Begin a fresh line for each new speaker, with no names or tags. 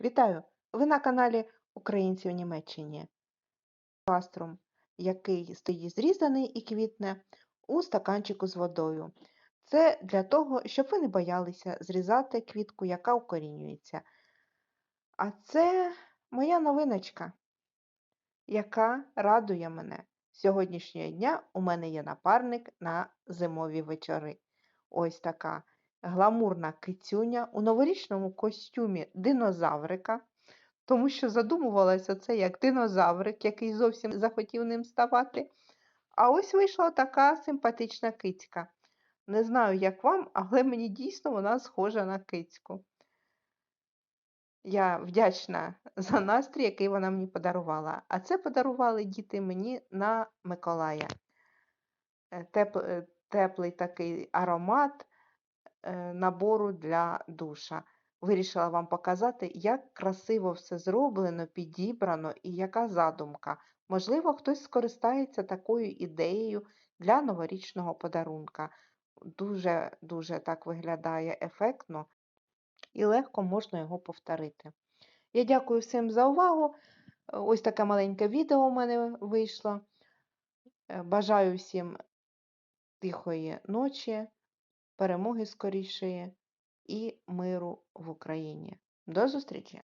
Вітаю! Ви на каналі Українці у Німеччині. Паструм, який стоїть зрізаний і квітне у стаканчику з водою. Це для того, щоб ви не боялися зрізати квітку, яка укорінюється. А це моя новиночка, яка радує мене. Сьогоднішнього дня у мене є напарник на зимові вечори. Ось така гламурна кицюня у новорічному костюмі динозаврика, тому що задумувалася це як динозаврик, який зовсім захотів ним ставати. А ось вийшла така симпатична кицька. Не знаю, як вам, але мені дійсно вона схожа на кицьку. Я вдячна за настрій, який вона мені подарувала. А це подарували діти мені на Миколая. Е, теп- е, Теплий такий аромат набору для душа. Вирішила вам показати, як красиво все зроблено, підібрано і яка задумка. Можливо, хтось скористається такою ідеєю для новорічного подарунка. Дуже-дуже так виглядає ефектно і легко можна його повторити. Я дякую всім за увагу. Ось таке маленьке відео у мене вийшло. Е, Бажаю всім тихої ночі, перемоги скорішої і миру в Україні. До зустрічі!